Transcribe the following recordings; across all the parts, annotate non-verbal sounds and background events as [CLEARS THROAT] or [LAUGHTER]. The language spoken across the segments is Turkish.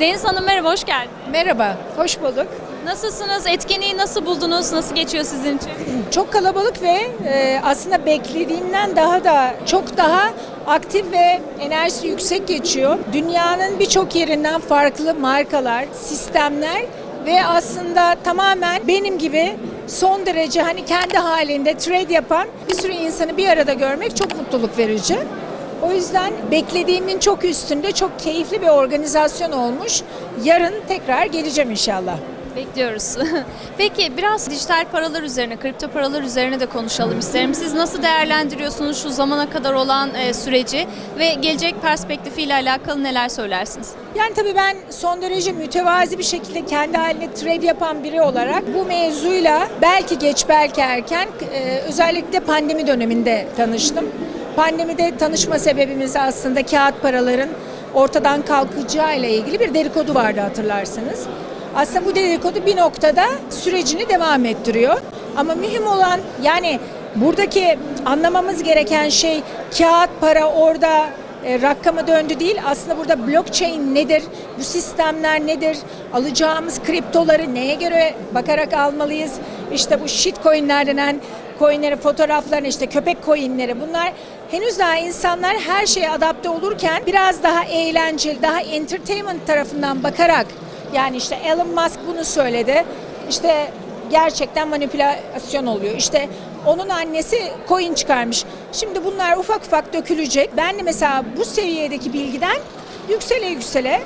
Deniz Hanım merhaba, hoş geldiniz. Merhaba, hoş bulduk. Nasılsınız? Etkinliği nasıl buldunuz? Nasıl geçiyor sizin için? [CLEARS THROAT] Çok kalabalık ve e, aslında beklediğimden daha da çok daha aktif ve enerjisi yüksek geçiyor. Dünyanın birçok yerinden farklı markalar, sistemler ve aslında tamamen benim gibi son derece hani kendi halinde trade yapan bir sürü insanı bir arada görmek çok mutluluk verici. O yüzden beklediğimin çok üstünde çok keyifli bir organizasyon olmuş. Yarın tekrar geleceğim inşallah. Bekliyoruz. [LAUGHS] Peki biraz dijital paralar üzerine, kripto paralar üzerine de konuşalım isterim. Siz nasıl değerlendiriyorsunuz şu zamana kadar olan e, süreci ve gelecek perspektifiyle alakalı neler söylersiniz? Yani tabii ben son derece mütevazi bir şekilde kendi haline trade yapan biri olarak bu mevzuyla belki geç belki erken e, özellikle pandemi döneminde tanıştım. Pandemide tanışma sebebimiz aslında kağıt paraların ortadan kalkacağı ile ilgili bir dedikodu vardı hatırlarsınız. Aslında bu dedikodu bir noktada sürecini devam ettiriyor. Ama mühim olan yani buradaki anlamamız gereken şey kağıt para orada e, rakama döndü değil. Aslında burada blockchain nedir? Bu sistemler nedir? Alacağımız kriptoları neye göre bakarak almalıyız? İşte bu shitcoinler denen coinleri, fotoğraflarını işte köpek coinleri bunlar henüz daha insanlar her şeye adapte olurken biraz daha eğlenceli, daha entertainment tarafından bakarak yani işte Elon Musk bunu söyledi. İşte gerçekten manipülasyon oluyor. İşte onun annesi coin çıkarmış. Şimdi bunlar ufak ufak dökülecek. Ben de mesela bu seviyedeki bilgiden yüksele yüksele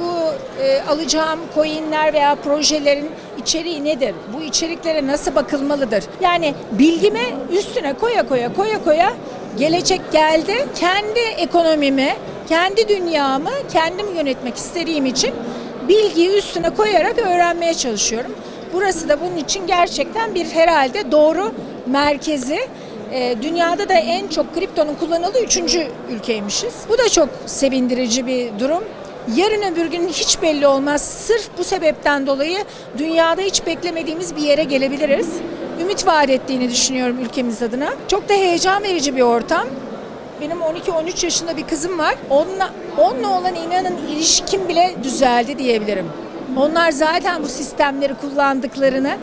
bu e, alacağım coinler veya projelerin içeriği nedir? Bu içeriklere nasıl bakılmalıdır? Yani bilgimi üstüne koya koya koya koya gelecek geldi. Kendi ekonomimi, kendi dünyamı kendim yönetmek istediğim için bilgiyi üstüne koyarak öğrenmeye çalışıyorum. Burası da bunun için gerçekten bir herhalde doğru merkezi. Ee, dünyada da en çok kriptonun kullanıldığı üçüncü ülkeymişiz. Bu da çok sevindirici bir durum. Yarın öbür gün hiç belli olmaz. Sırf bu sebepten dolayı dünyada hiç beklemediğimiz bir yere gelebiliriz. Ümit vaat ettiğini düşünüyorum ülkemiz adına. Çok da heyecan verici bir ortam. Benim 12-13 yaşında bir kızım var. Onunla, onunla olan inanın ilişkim bile düzeldi diyebilirim. Onlar zaten bu sistemleri kullandıklarını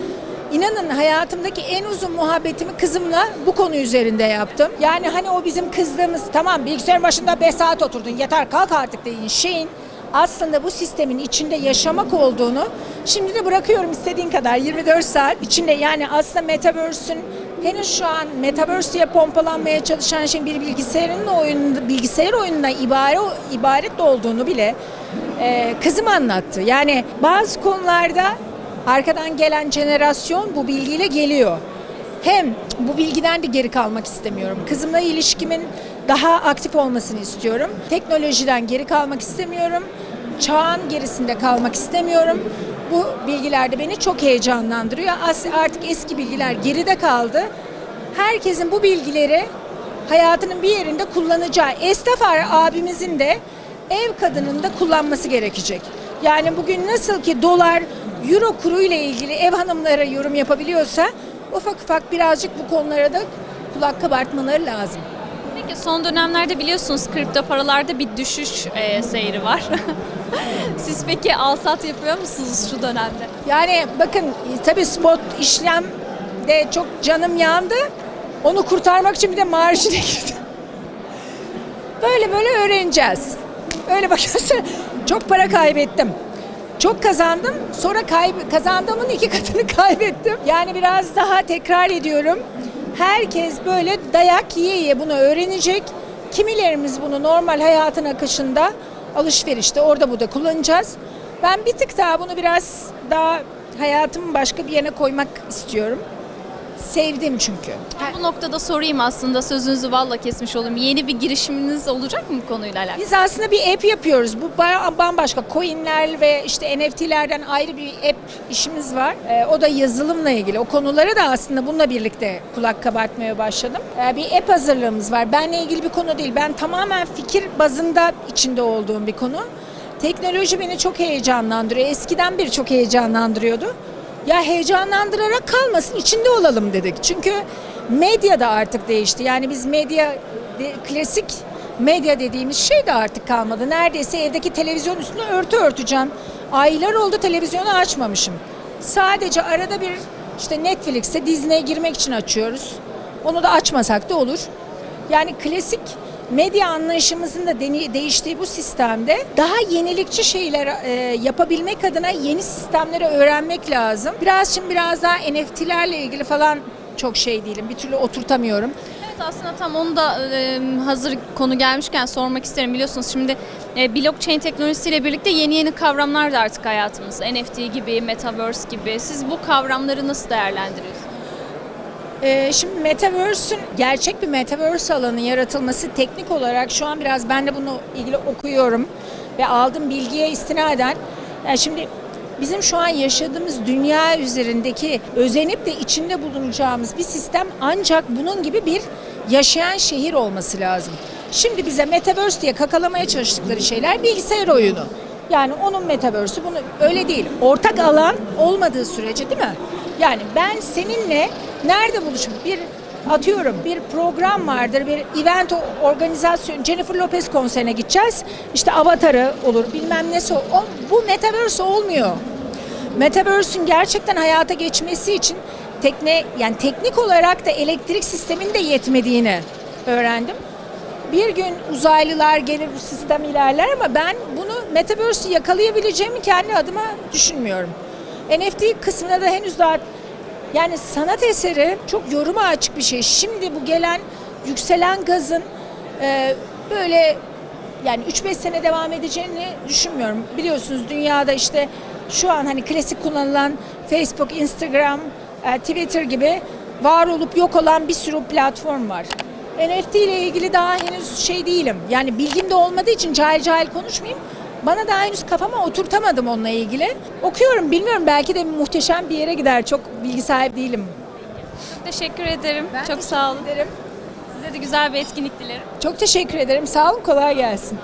İnanın hayatımdaki en uzun muhabbetimi kızımla bu konu üzerinde yaptım. Yani hani o bizim kızdığımız tamam bilgisayarın başında 5 saat oturdun yeter kalk artık dediğin şeyin aslında bu sistemin içinde yaşamak olduğunu şimdi de bırakıyorum istediğin kadar 24 saat içinde yani aslında Metaverse'ün henüz şu an Metaverse diye pompalanmaya çalışan şeyin bir bilgisayarın oyununda, bilgisayar oyununa ibare, ibaret olduğunu bile e, kızım anlattı. Yani bazı konularda arkadan gelen jenerasyon bu bilgiyle geliyor. Hem bu bilgiden de geri kalmak istemiyorum. Kızımla ilişkimin daha aktif olmasını istiyorum. Teknolojiden geri kalmak istemiyorum. Çağın gerisinde kalmak istemiyorum. Bu bilgiler de beni çok heyecanlandırıyor. Artık eski bilgiler geride kaldı. Herkesin bu bilgileri hayatının bir yerinde kullanacağı esnaf abimizin de ev kadının da kullanması gerekecek. Yani bugün nasıl ki dolar, euro kuru ile ilgili ev hanımlara yorum yapabiliyorsa ufak ufak birazcık bu konulara da kulak kabartmaları lazım. Peki son dönemlerde biliyorsunuz kripto paralarda bir düşüş e, seyri var. [LAUGHS] Siz peki alsat yapıyor musunuz şu dönemde? Yani bakın tabii spot işlem de çok canım yandı. Onu kurtarmak için bir de marjine [LAUGHS] girdim. Böyle böyle öğreneceğiz. Öyle bakıyorsa [LAUGHS] çok para kaybettim. Çok kazandım. Sonra kayb- kazandığımın iki katını kaybettim. Yani biraz daha tekrar ediyorum. Herkes böyle dayak yiye yiye bunu öğrenecek. Kimilerimiz bunu normal hayatın akışında alışverişte orada burada kullanacağız. Ben bir tık daha bunu biraz daha hayatımın başka bir yerine koymak istiyorum. Sevdim çünkü. Bu noktada sorayım aslında sözünüzü valla kesmiş olayım. Yeni bir girişiminiz olacak mı bu konuyla alakalı? Biz aslında bir app yapıyoruz. Bu ba- bambaşka coinler ve işte NFT'lerden ayrı bir app işimiz var. Ee, o da yazılımla ilgili. O konulara da aslında bununla birlikte kulak kabartmaya başladım. Ee, bir app hazırlığımız var. Benle ilgili bir konu değil. Ben tamamen fikir bazında içinde olduğum bir konu. Teknoloji beni çok heyecanlandırıyor. Eskiden beri çok heyecanlandırıyordu. Ya heyecanlandırarak kalmasın, içinde olalım dedik. Çünkü medya da artık değişti. Yani biz medya klasik medya dediğimiz şey de artık kalmadı. Neredeyse evdeki televizyon üstüne örtü örteceğim. Aylar oldu televizyonu açmamışım. Sadece arada bir işte Netflix'e Disney'e girmek için açıyoruz. Onu da açmasak da olur. Yani klasik medya anlayışımızın da değiştiği bu sistemde daha yenilikçi şeyler e, yapabilmek adına yeni sistemleri öğrenmek lazım. Biraz şimdi biraz daha NFT'lerle ilgili falan çok şey değilim. Bir türlü oturtamıyorum. Evet aslında tam onu da e, hazır konu gelmişken sormak isterim. Biliyorsunuz şimdi e, blockchain teknolojisiyle birlikte yeni yeni kavramlar da artık hayatımızda. NFT gibi, metaverse gibi. Siz bu kavramları nasıl değerlendiriyorsunuz? Ee, şimdi Metaverse'ün gerçek bir Metaverse alanı yaratılması teknik olarak şu an biraz ben de bunu ilgili okuyorum ve aldığım bilgiye istinaden yani şimdi bizim şu an yaşadığımız dünya üzerindeki özenip de içinde bulunacağımız bir sistem ancak bunun gibi bir yaşayan şehir olması lazım. Şimdi bize Metaverse diye kakalamaya çalıştıkları şeyler bilgisayar oyunu. Yani onun metaverse'ü bunu öyle değil. Ortak alan olmadığı sürece değil mi? Yani ben seninle nerede buluşup bir atıyorum bir program vardır, bir event organizasyon, Jennifer Lopez konserine gideceğiz. İşte avatarı olur, bilmem nesi o- bu metaverse olmuyor. Metaverse'ün gerçekten hayata geçmesi için tekne yani teknik olarak da elektrik sistemin de yetmediğini öğrendim. Bir gün uzaylılar gelir bu sistem ilerler ama ben bunu Metaverse'ü yakalayabileceğimi kendi adıma düşünmüyorum. NFT kısmına da henüz daha yani sanat eseri çok yoruma açık bir şey. Şimdi bu gelen yükselen gazın e, böyle yani 3-5 sene devam edeceğini düşünmüyorum. Biliyorsunuz dünyada işte şu an hani klasik kullanılan Facebook, Instagram, e, Twitter gibi var olup yok olan bir sürü platform var. NFT ile ilgili daha henüz şey değilim. Yani bilgim de olmadığı için cahil cahil konuşmayayım. Bana daha henüz kafama oturtamadım onunla ilgili. Okuyorum bilmiyorum belki de muhteşem bir yere gider. Çok bilgi sahibi değilim. Teşekkür ederim. Ben Çok sağ olun. ederim. Size de güzel bir etkinlik dilerim. Çok teşekkür ederim. Sağ olun kolay gelsin.